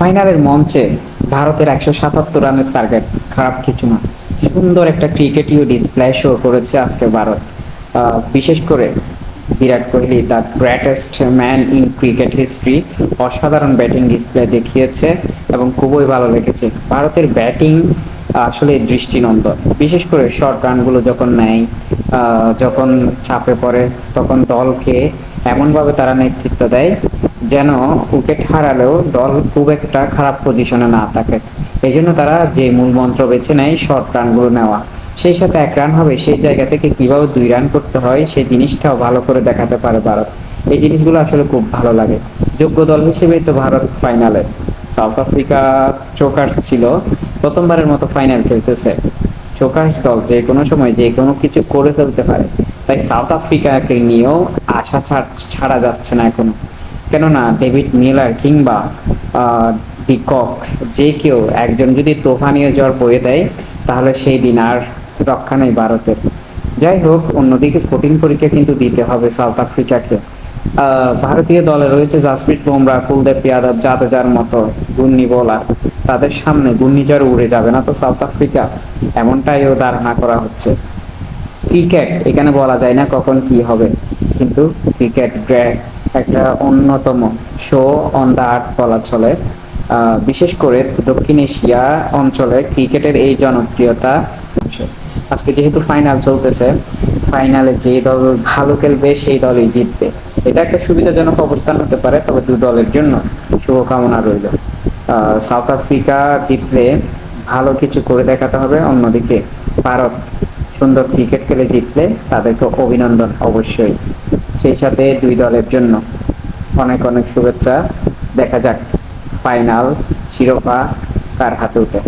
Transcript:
ফাইনালের মঞ্চে ভারতের একশো সাতাত্তর রানের টার্গেট খারাপ কিছু না। সুন্দর একটা ক্রিকেটীয় ডিসপ্লে শো করেছে আজকে ভারত। বিশেষ করে Virat Kohli the greatest man in cricket history অসাধারণ ব্যাটিং ডিসপ্লে দেখিয়েছে এবং খুবই ভালো লেগেছে। ভারতের ব্যাটিং আসলে দৃষ্টিনন্দন। বিশেষ করে শর্ট রানগুলো যখন নেয় যখন চাপে পড়ে, তখন দলকে এমনভাবে তারা নেতৃত্ব দেয় যেন উইকেট হারালেও দল খুব একটা খারাপ পজিশনে না থাকে। এই জন্য তারা যে মূল মন্ত্র বেছে নেয় শর্ট রানগুলো নেওয়া। সেই সাথে এক রান হবে, সেই জায়গা থেকে কীভাবে দুই রান করতে হয়, সেই জিনিসটাও ভালো করে দেখাতে পারে ভারত। এই জিনিসগুলো আসলে খুব ভালো লাগে। যোগ্য দল হিসেবে তো ভারত ফাইনালে সাউথ আফ্রিকা চোকার্স ছিল, প্রথমবারের মতো ফাইনাল খেলতেছে। চোকার্স দল যে কোনো সময়, যে কোনো কিছু করে ফেলতে পারে। তাই সাউথ আফ্রিকাকে নিয়েও আশা ছাড় ছাড়া যাচ্ছে না এখনও। কেননা ডেভিড মিলার কিংবা ডিকক যে কেউ একজন যদি তোফানীয় জ্বর বয়ে দেয়, তাহলে সেই দিন আর রক্ষা নেই ভারতের। যাই হোক, অন্যদিকে কঠিন পরীক্ষা কিন্তু দিতে হবে সাউথ আফ্রিকাকে। ভারতীয় দলে রয়েছে জাসপ্রীত বুমরা, কুলদীপ যাদব, জাদেজার মতো গুন্নি বোলার। তাদের সামনে ঘূর্ণিঝড় উড়ে যাবে না তো সাউথ আফ্রিকা? এমনটাইও ধারণা করা হচ্ছে। ক্রিকেট, এখানে বলা যায় না কখন কি হবে। কিন্তু ক্রিকেট একটা অন্যতম শো অন দ্য আর্ট বলা চলে। বিশেষ করে দক্ষিণ এশিয়া অঞ্চলে ক্রিকেটের এই জনপ্রিয়তা আজকে যেহেতু ফাইনাল চলতেছে ফাইনালে যে দল ভালো খেলবে, সেই দলই জিতবে। এটা একটা সুবিধাজনক অবস্থান হতে পারে, তবে দু দলের জন্য শুভকামনা রইল। সাউথ আফ্রিকা জিতলে ভালো কিছু করে দেখাতে হবে। অন্যদিকে ভারত সুন্দর ক্রিকেট খেলে জিতলে তাদেরকে অভিনন্দন অবশ্যই। সেই সাথে দুই দলের জন্য অনেক অনেক শুভেচ্ছা। দেখা যাক ফাইনাল শিরোপা কার হাতে উঠে।